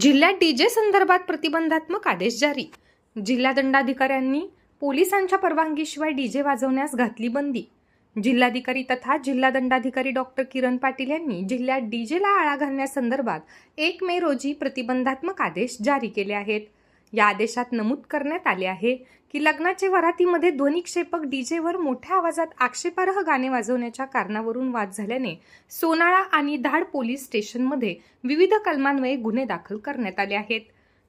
जिल्ह्यात डीजे संदर्भात प्रतिबंधात्मक आदेश जारी. जिल्हा दंडाधिकाऱ्यांनी पोलिसांच्या परवानगीशिवाय डीजे वाजवण्यास घातली बंदी. जिल्हाधिकारी तथा जिल्हा दंडाधिकारी डॉक्टर किरण पाटील यांनी जिल्ह्यात डीजेला आळा घालण्यासंदर्भात एक मे रोजी प्रतिबंधात्मक आदेश जारी केले आहेत. या आदेशात नमूद करण्यात आले आहे की लग्नाचे वरातीमध्ये ध्वनिक्षेपक डीजेवर मोठ्या आवाजात आक्षेपार्ह गाणे वाजवण्याच्या कारणावरून वाद झाल्याने सोनाळा आणि धाड पोलीस स्टेशनमध्ये विविध कलमान्वये गुन्हे दाखल करण्यात आले आहेत.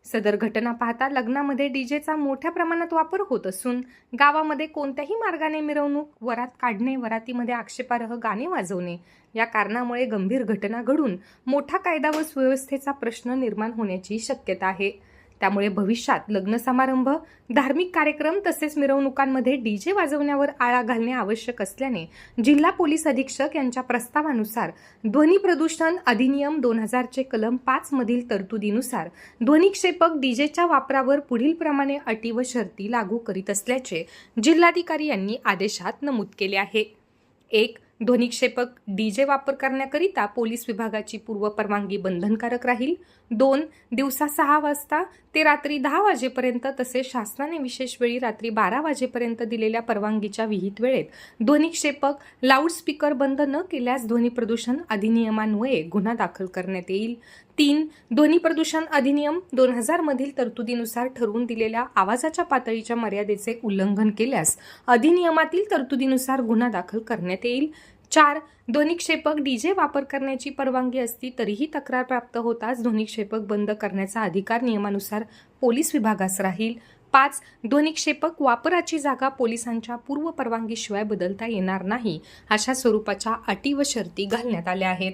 सदर घटना पाहता लग्नामध्ये डीजेचा मोठ्या प्रमाणात वापर होत असून गावामध्ये कोणत्याही मार्गाने मिरवणूक वरात काढणे वरातीमध्ये आक्षेपार्ह गाणे वाजवणे या कारणामुळे गंभीर घटना घडून मोठा कायदा व सुव्यवस्थेचा प्रश्न निर्माण होण्याची शक्यता आहे. त्यामुळे भविष्यात लग्न समारंभ धार्मिक कार्यक्रम तसेच मिरवणुकांमध्ये डीजे वाजवण्यावर आळा घालणे आवश्यक असल्याने जिल्हा पोलीस अधीक्षक यांच्या प्रस्तावानुसार ध्वनी प्रदूषण अधिनियम दोन हजारचे कलम पाच मधील तरतुदीनुसार ध्वनिक्षेपक डीजेच्या वापरावर पुढील प्रमाणे अटी व शर्ती लागू करीत असल्याचे जिल्हाधिकारी यांनी आदेशात नमूद केले आहे. एक ध्वनिक्षेपक डीजे वापर करण्याकरिता पोलीस विभागाची पूर्व परवानगी बंधनकारक राहील. दोन दिवसा सहा वाजता ते रात्री दहा वाजेपर्यंत तसेच शासनाने विशेष वेळी रात्री बारा वाजेपर्यंत दिलेल्या परवानगीच्या विहित वेळेत ध्वनिक्षेपक लाऊडस्पीकर बंद न केल्यास ध्वनी प्रदूषण अधिनियमान्वये गुन्हा दाखल करण्यात येईल. तीन ध्वनी प्रदूषण अधिनियम दोन हजार मधील तरतुदीनुसार ठरवून दिलेल्या आवाजाच्या पातळीच्या मर्यादेचे उल्लंघन केल्यास अधिनियमातील तरतुदीनुसार गुन्हा दाखल करण्यात येईल. चार ध्वनिक्षेपक डीजे वापर करण्याची परवानगी असती तरीही तक्रार प्राप्त होताच ध्वनिक्षेपक बंद करण्याचा अधिकार नियमानुसार पोलीस विभागास राहील. पाच ध्वनिक्षेपक वापराची जागा पोलिसांच्या पूर्व परवानगीशिवाय बदलता येणार नाही अशा स्वरूपाच्या अटी व शर्ती घालण्यात आल्या आहेत.